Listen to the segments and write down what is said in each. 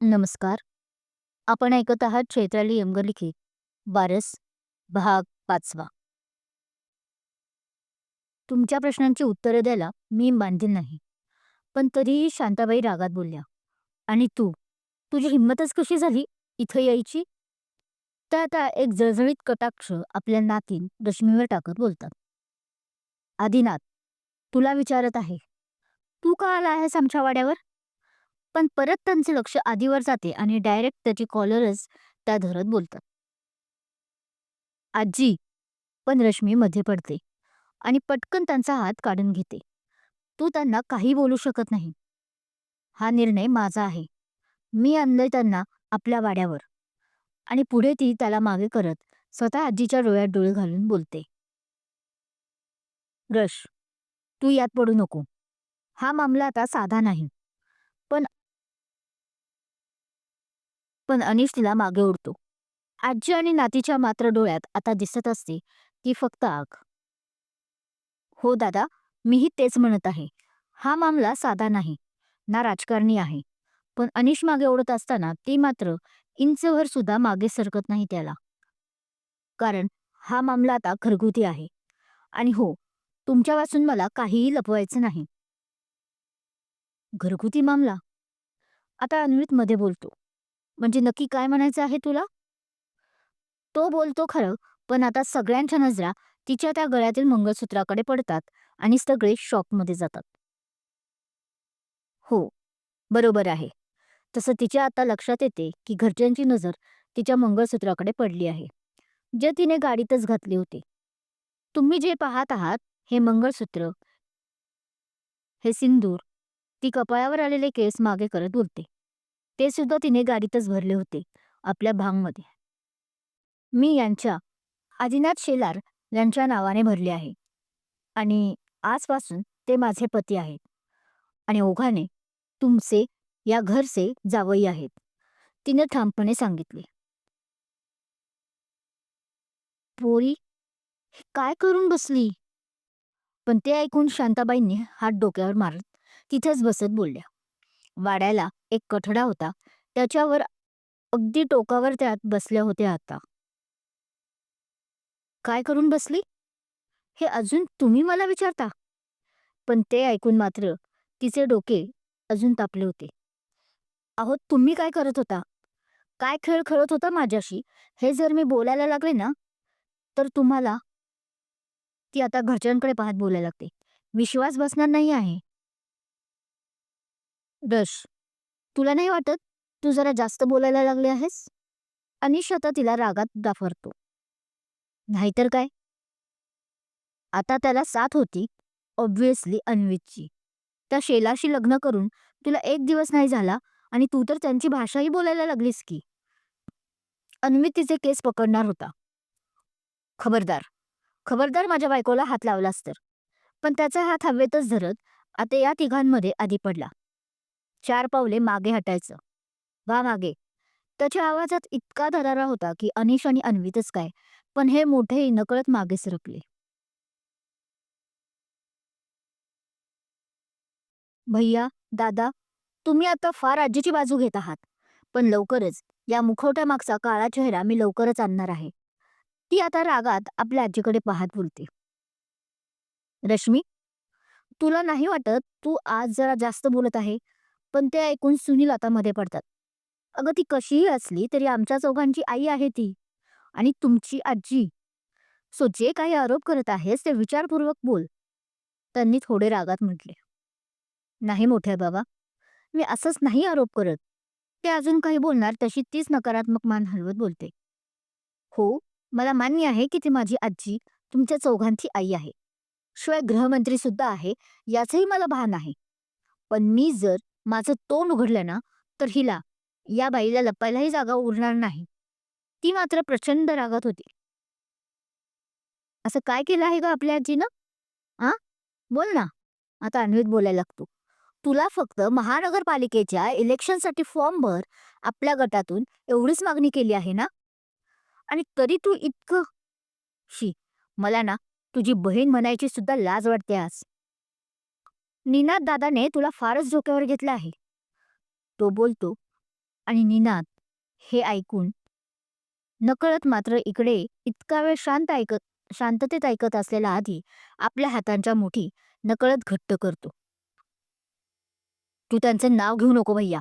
नमस्कार. आपण ऐकत आहात चैत्राली यमगर लिखित बारस भाग पाचवा. तुमच्या प्रश्नांची उत्तरं द्यायला मी बांधील नाही पण तरीही शांताबाई रागात बोलल्या आणि तू? तुझी हिंमतच कशी झाली इथं यायची? तर आता एक जळजळीत कटाक्ष आपल्या नातीन रश्मीवर टाकत बोलतात. आदिनाथ तुला विचारत आहे तू का आला आहेस आमच्या वाड्यावर? पण परत त्यांचे लक्ष आधीवर जाते आणि डायरेक्ट त्याची कॉलरच त्या धरत बोलतात. आजी पण रश्मी मध्ये पडते आणि पटकन त्यांचा हात काढून घेते. तू त्यांना काही बोलू शकत नाही. हा निर्णय माझा आहे. मी आणलंय त्यांना आपल्या वाड्यावर. आणि पुढे ती त्याला मागे करत स्वतः आजीच्या डोळ्यात डोळे घालून बोलते. रश तू यात पडू नको. हा मामला आता साधा नाही. पण अनिश तिला मागे ओढतो. आजी आणि नातीच्या मात्र डोळ्यात आता दिसत असते ती फक्त आग. हो दादा मीही तेच म्हणत आहे. हा मामला साधा नाही ना राजकारणी आहे. पण अनिश मागे ओढत असताना ती मात्र इंचभर सुद्धा मागे सरकत नाही त्याला. कारण हा मामला आता घरगुती आहे. आणि हो तुमच्या वाचून मला काहीही लपवायचं नाही. घरगुती मामला? आता अन्वित मध्ये बोलतो. म्हणजे नक्की काय म्हणायचं आहे तुला? तो बोलतो खरं पण आता सगळ्यांच्या नजरा तिच्या त्या गळ्यातील मंगळसूत्राकडे पडतात आणि सगळे शॉकमध्ये जातात. हो बरोबर आहे. तसं तिच्या आता लक्षात येते की घरच्यांची नजर तिच्या मंगळसूत्राकडे पडली आहे जे तिने गाडीतच घातले होते. तुम्ही जे पाहत आहात हे मंगळसूत्र हे सिंदूर ती कपाळावर आलेले केस मागे करत बोलते. ते सुद्धा तिने गाडीतच भरले होते आपल्या भांगमध्ये. मी यांच्या आदिनाथ शेलार यांच्या नावाने भरले आहे. आणि आजपासून ते माझे पती आहेत. आणि ओघाने तुमचे या घरचे जावई आहेत. तिने ठामपणे सांगितले. पोरी काय करून बसली? पण ते ऐकून शांताबाईंनी हात डोक्यावर मारत तिथेच बसत बोलल्या. वाड्याला एक कठडा होता. त्याच्यावर अगदी टोकावर त्यात बसल्या होत्या आता. काय करून बसली? हे अजून तुम्ही मला विचारता? पण ते ऐकून मात्र तिचे डोके अजून तापले होते. अहो तुम्ही काय करत होता? काय खेळ खेळत होता माझ्याशी? हे जर मी बोलायला लागले ना तर तुम्हाला ती आता घरच्यांकडे पाहत बोलायला लागते. विश्वास बसणार नाही आहे. रश तुला नाही वाटत तू जरा जास्त बोलायला लागले आहेस? अनिश आता तिला रागात दाफरतो नाहीतर काय? आता त्याला साथ होती ऑब्विसली अन्वितची. त्या शेलाशी लग्न करून तुला एक दिवस नाही झाला आणि तू तर त्यांची भाषाही बोलायला लागलीस की. अन्वित तिचे केस पकडणार होता. खबरदार. खबरदार माझ्या बायकोला हात लावलास तर. पण त्याचा हात हवेतच धरत आता या तिघांमध्ये आधी पडला. चार पावले मागे हटायचं. वा मागे. त्याच्या आवाजात इतका दरारा होता की अनिश आणि अन्वितच काय पण हे मोठे नकळत मागे सरकले. भैया दादा तुम्ही आता फार आजीची बाजू घेत आहात पण लवकरच या मुखवट्या मागचा काळा चेहरा मी लवकरच आणणार आहे. ती आता रागात आपल्या आजीकडे पाहत बोलते. रश्मी तुला नाही वाटत तू आज जरा जास्त बोलत आहे? पण ते ऐकून सुनील आता मध्ये पडतात. अगं ती कशीही असली तरी आमच्या चौघांची आई आहे ती आणि तुमची आजी. सो जे काही आरोप करत आहेस ते विचारपूर्वक बोल. त्यांनी थोडे रागात म्हटले. नाही मोठ्या बाबा मी असंच नाही आरोप करत. ते अजून काही बोलणार तशी तीच नकारात्मक मान हलवत बोलते. हो मला मान्य आहे की ती माझी आजी तुमच्या चौघांची आई आहे. शिवाय गृहमंत्री सुद्धा आहे याचंही मला भान आहे. पण मी जर माझं तोंड उघडलं ना तर हिला या बाईला लपायलाही जागा उरणार नाही. ती मात्र प्रचंड रागात होती. असं काय केलं आहे ग आपल्या आजीनं? आ? बोल ना. आता अन्वित बोलायला लागतो. तुला फक्त महानगरपालिकेच्या इलेक्शनसाठी फॉर्म भर आपल्या गटातून एवढीच मागणी केली आहे ना? आणि तरी तू इतकं शी मला ना तुझी बहीण म्हणायची सुद्धा लाज वाटते आज. निनाद दादाने तुला फारच डोक्यावर घेतलं आहे. तो बोलतो आणि निनाद हे ऐकून नकळत मात्र इकडे इतका वेळ शांत ऐकत शांततेत ऐकत असलेला आधी आपल्या हातांच्या मुठी नकळत घट्ट करतो. तू त्यांचं नाव घेऊ नको भैया.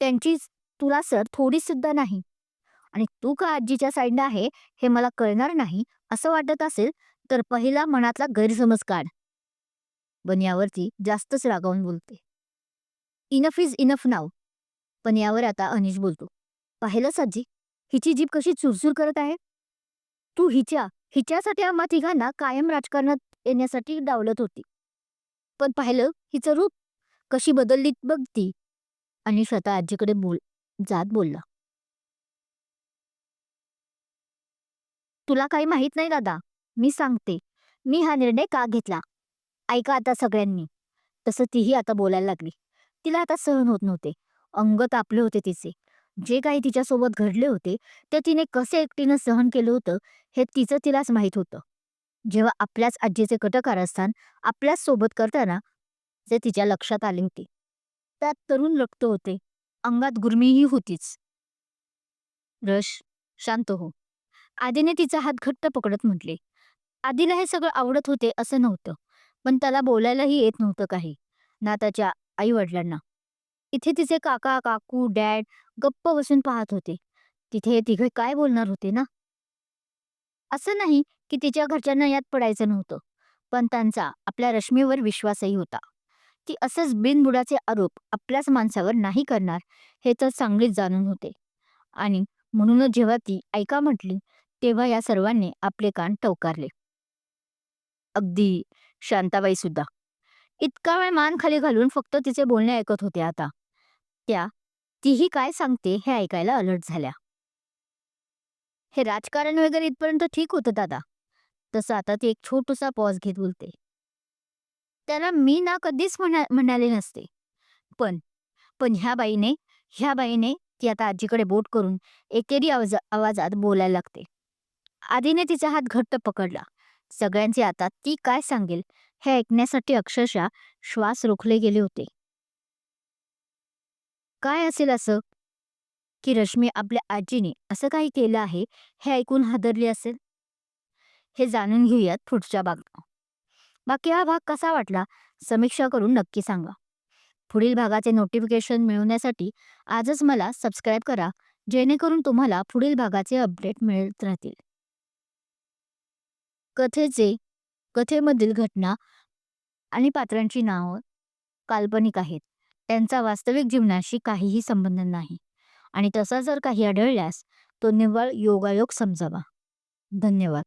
त्यांची तुला सर थोडी सुद्धा नाही. आणि तू का आजीच्या साईडनं आहे हे मला कळणार नाही असं वाटत असेल तर पहिला मनातला गैरसमज काढ. पण यावरती जास्तच रागावून बोलते. इनफ इज इनफ नाव पण यावर आता अनिश बोलतो. पाहिलं आजी हिची जीभ कशी चुरचूर करत आहे? तू हिच्या हिच्यासाठी आम्हा तिघांना कायम राजकारणात येण्यासाठी डावलत होती. पण पाहिलं हिचं रूप कशी बदलली बघ ती. आणि स्वतः आजीकडे बोल जात बोलला. तुला काही माहीत नाही दादा मी सांगते. मी हा निर्णय का घेतला? ऐका आता सगळ्यांनी. तसं तीही आता बोलायला लागली. तिला आता सहन होत नव्हते. अंग तापले होते तिचे. जे काही तिच्यासोबत घडले होते ते तिने कसे एकटीनं सहन केलं होतं हे तिचं तिलाच माहीत होतं. जेव्हा आपल्याच आजीचे कटकारस्थान आपल्याच सोबत करताना जे तिच्या लक्षात आले होते. त्यात तरुण रक्त होते. अंगात गुरमीही होतीच. रश शांत हो. आधीने तिचा हात घट्ट पकडत म्हटले. आदीला हे सगळं आवडत होते असं नव्हतं. पण त्याला बोलायलाही येत नव्हतं काही ना त्याच्या आई वडिलांना इथे तिचे काका काकू डॅड गप्प बसून पाहत होते. तिथे तिघे काय बोलणार होते ना? असं नाही की तिच्या घरच्यांना यात पडायचं नव्हतं पण त्यांचा आपल्या रश्मीवर विश्वासही होता. ती असंच बिनबुडाचे आरोप आपल्याच माणसावर नाही करणार हे तर चांगलीच जाणून होते. आणि म्हणूनच जेव्हा ती ऐका म्हटली तेव्हा या सर्वांनी आपले कान टवकारले. अगदी शांताबाई सुद्धा. इतका वेळ मान खाली घालून फक्त तिचे बोलणे ऐकत होते आता. त्या तीही काय सांगते हे ऐकायला अलर्ट झाल्या. हे राजकारण वगैरे इथपर्यंत ठीक होतं दादा. तसं आता ती एक छोटूसा पॉज घेत बोलते. त्याला मी ना कधीच म्हणा म्हणाले नसते. पण पण ह्या बाईने ह्या बाईने ती आता आजीकडे बोट करून एकेरी आवाज आवाजात बोलायला लागते. आधीने तिचा हात घट्ट पकडला. सगळ्यांचे आता ती काय सांगेल हे ऐकण्यासाठी अक्षरशः श्वास रोखले गेले होते. काय असेल असं? की रश्मी आपल्या आजीने असं काही केलं आहे हे ऐकून हादरली असेल? हे जाणून घेऊयात पुढच्या भाग बाकी हा भाग कसा वाटला समीक्षा करून नक्की सांगा. पुढील भागाचे नोटिफिकेशन मिळवण्यासाठी आजच मला सबस्क्राईब करा जेणेकरून तुम्हाला पुढील भागाचे अपडेट मिळत राहतील. कथेचे कथेमधील घटना आणि पात्रांची नावं काल्पनिक आहेत. त्यांचा वास्तविक जीवनाशी काहीही संबंध नाही. आणि तसा जर काही आढळल्यास तो निव्वळ योगायोग समजावा. धन्यवाद.